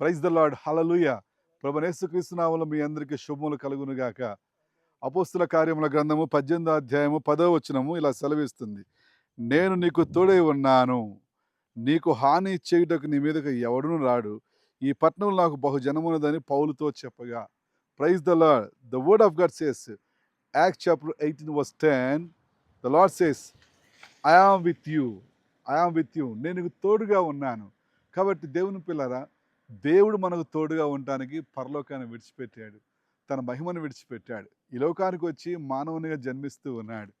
Praise the lord. హలలుయ ప్రభనేసుక్రీస్తునామలో మీ అందరికీ శుభములు కలుగునుగాక. అపోస్తుల కార్యముల గ్రంథము పద్దెనిమిదో అధ్యాయము పదో వచనము ఇలా సెలవిస్తుంది. నేను నీకు తోడై ఉన్నాను. నీకు హాని చేయుటకు నీ మీదకు ఎవడును రాడు. ఈ పట్టణం నాకు బహు జనమున్నదని పౌలుతో చెప్పగా. Praise the lord. The word of God says act chapter eighteen verse ten. The lord says I am with you. I am with you. నేను తోడుగా ఉన్నాను. కాబట్టి దేవుని పిల్లరా దేవుడు మనకు తోడుగా ఉండటానికి పరలోకాన్ని విడిచిపెట్టాడు. తన మహిమను విడిచిపెట్టాడు. ఈ లోకానికి వచ్చి మానవునిగా జన్మిస్తూ ఉన్నాడు.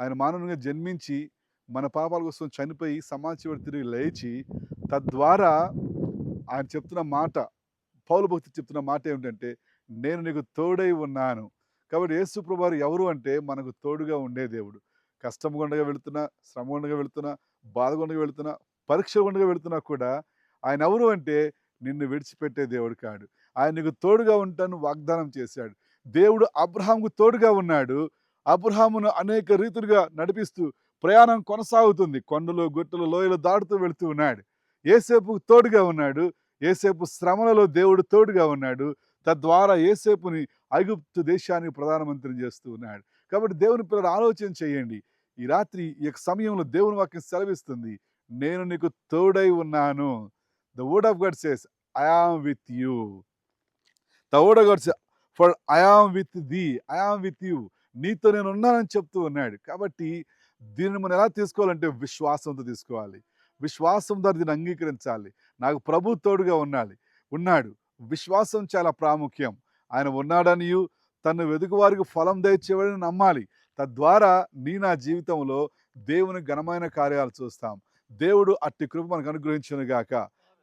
ఆయన మానవునిగా జన్మించి మన పాపాల కోసం చనిపోయి సమాజ తిరిగి లేచి తద్వారా ఆయన చెప్తున్న మాట పౌలు భక్తి చెప్తున్న మాట ఏమిటంటే నేను నీకు తోడై ఉన్నాను. కాబట్టి యేసు ప్రభువారు ఎవరు అంటే మనకు తోడుగా ఉండే దేవుడు. కష్టం గుండగా వెళుతున్నా శ్రమ గుండగా వెళుతున్నా బాధ గుండగా వెళుతున్నా పరీక్ష గుండగా వెళుతున్నా కూడా ఆయన ఎవరు అంటే నిన్ను విడిచిపెట్టే దేవుడు కాడు. ఆయన నీకు తోడుగా ఉంటాను వాగ్దానం చేశాడు. దేవుడు అబ్రహాంకు తోడుగా ఉన్నాడు. అబ్రహామును అనేక రీతులుగా నడిపిస్తూ ప్రయాణం కొనసాగుతుంది. కొండలు గుట్టలు లోయలు దాటుతూ వెళుతూ ఉన్నాడు. ఏసేపు తోడుగా ఉన్నాడు. ఏసేపు శ్రమలలో దేవుడు తోడుగా ఉన్నాడు. తద్వారా ఏసేపుని ఐగుప్తు దేశానికి ప్రధానమంత్రిని చేస్తూ ఉన్నాడు. కాబట్టి దేవుని పిల్లలు ఆలోచన చేయండి. ఈ రాత్రి ఈ యొక్క సమయంలో దేవుని వాక్యం సెలవిస్తుంది. నేను నీకు తోడై ఉన్నాను. The word of God says I am with you the word for I am with the I am with you నీతో నేను ఉన్నానని చెప్తూ ఉన్నాడు. కాబట్టి దీన్ని మనం ఎలా తీసుకోవాలంటే విశ్వాసంతో తీసుకోవాలి. విశ్వాసం ద్వారా దీన్ని అంగీకరించాలి. నాకు ప్రభు తోడుగా ఉండాలి ఉన్నాడు. విశ్వాసం చాలా ప్రాముఖ్యం. ఆయన ఉన్నాడనియు తను వెతుకు వారికి ఫలం దయచేవాడని నమ్మాలి. తద్వారా నీ నా జీవితంలో దేవుని ఘనమైన కార్యాలు చూస్తాం. దేవుడు అట్టి కృప మనకు గాక.